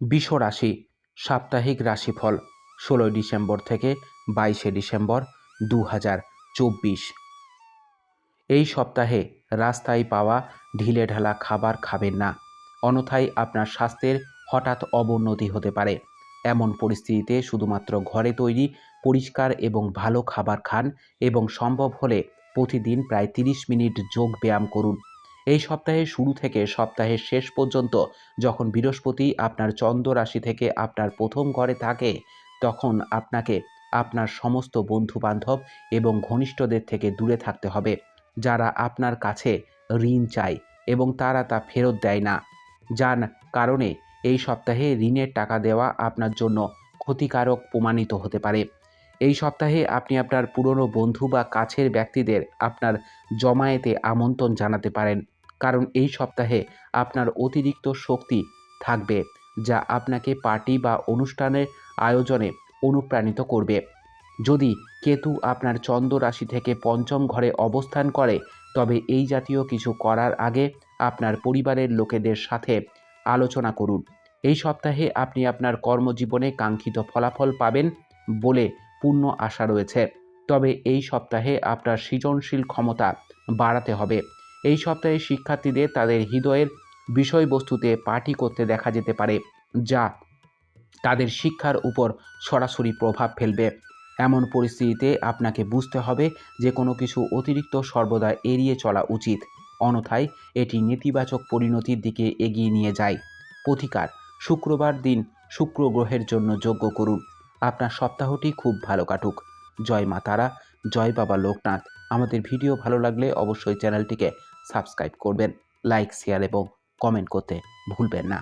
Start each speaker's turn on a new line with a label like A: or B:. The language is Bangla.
A: বিষ রাশি সাপ্তাহিক রাশিফল, ষোলোই ডিসেম্বর থেকে বাইশে ডিসেম্বর দু হাজার চব্বিশ। এই সপ্তাহে রাস্তায় পাওয়া ঢিলে ঢালা খাবার খাবেন না, অন্যথায় আপনার স্বাস্থ্যের হঠাৎ অবনতি হতে পারে। এমন পরিস্থিতিতে শুধুমাত্র ঘরে তৈরি পরিষ্কার এবং ভালো খাবার খান এবং সম্ভব হলে প্রতিদিন প্রায় তিরিশ মিনিট যোগ ব্যায়াম করুন। এই সপ্তাহের শুরু থেকে সপ্তাহের শেষ পর্যন্ত যখন বৃহস্পতি আপনার চন্দ্র রাশি থেকে আপনার প্রথম ঘরে থাকে, তখন আপনাকে আপনার সমস্ত বন্ধু বান্ধব এবং ঘনিষ্ঠদের থেকে দূরে থাকতে হবে। যারা আপনার কাছে ঋণ চায় এবং তারা তা ফেরত দেয় না। যার কারণে এই সপ্তাহে ঋণের টাকা দেওয়া আপনার জন্য ক্ষতিকারক প্রমাণিত হতে পারে। এই সপ্তাহে আপনি আপনার পুরনো বন্ধু বা কাছের ব্যক্তিদের আপনার জমায়েতে আমন্ত্রণ জানাতে পারেন। কারণ এই সপ্তাহে আপনার অতিরিক্ত শক্তি থাকবে, যা আপনাকে পার্টি বা অনুষ্ঠানের আয়োজনে অনুপ্রাণিত করবে। যদি কেতু আপনার চন্দ্র রাশি থেকে পঞ্চম ঘরে অবস্থান করে, তবে এই জাতীয় কিছু করার আগে আপনার পরিবারের লোকেদের সাথে আলোচনা করুন। এই সপ্তাহে আপনি আপনার কর্মজীবনে কাঙ্ক্ষিত ফলাফল পাবেন বলে পূর্ণ আশা রয়েছে। তবে এই সপ্তাহে আপনার সৃজনশীল ক্ষমতা বাড়াতে হবে। এই সপ্তাহে শিক্ষার্থীদের তাদের হৃদয়ের বিষয়বস্তুতে পার্টি করতে দেখা যেতে পারে, যা তাদের শিক্ষার উপর সরাসরি প্রভাব ফেলবে। এমন পরিস্থিতিতে আপনাকে বুঝতে হবে যে কোনো কিছু অতিরিক্ত সর্বদা এড়িয়ে চলা উচিত অনথায় এটি নেতিবাচক পরিণতির দিকে এগিয়ে নিয়ে যায়। প্রতিকার, শুক্রবার দিন শুক্র গ্রহের জন্য যোগ্য করুন। আপনার সপ্তাহটি খুব ভালো কাটুক। জয় মা তারা, জয় বাবা লোকনাথ। আমাদের ভিডিও ভালো লাগলে অবশ্যই চ্যানেলটিকে সাবস্ক্রাইব করবেন লাইক শেয়ার এবং কমেন্ট করতে ভুলবেন না।